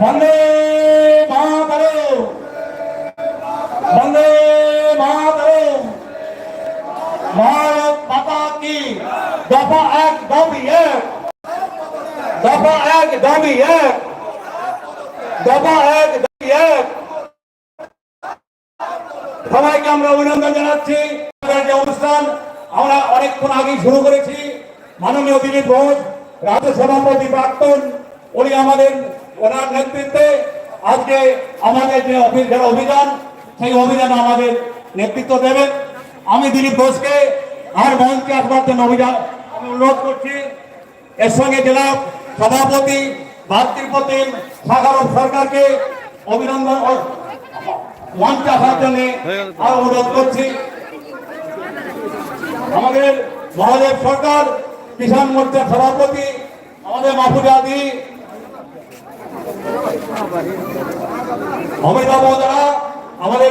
বন্দে মাতরম। বন্দে মাতরম। ভারত মাতা কি? দফা এক দাবি এক। দফা এক দাবি এক। দফা এক দাবি এক। সবাইকে আমরা অভিনন্দন জানাচ্ছি। যে অনুষ্ঠান, আমরা অনেকক্ষণ আগেই শুরু করেছি। মাননীয় দিলীপ ঘোষ, রাজ্য সভাপতি প্রাক্তন, উনি আমাদের ওনার নেতৃত্বে আজকে আমাদের যে অভি- যে অভিযান, সেই অভিযানে আমাদের নেতৃত্ব দেবেন। আমি দিলীপ ঘোষকে আর মঞ্চে আসবার জন্য অভিযান আমি অনুরোধ করছি, এর সঙ্গে জেলা সভাপতি ভাতৃপ্রতিম সাগরব সরকারকে অভিনন্দন মঞ্চে আসার জন্য আর অনুরোধ করছি। আমাদের মহাদেব সরকার, কিষাণ মোর্চার সভাপতি, আমাদের মাহফুজাদি অমিতাভ দ্বারা আমাদের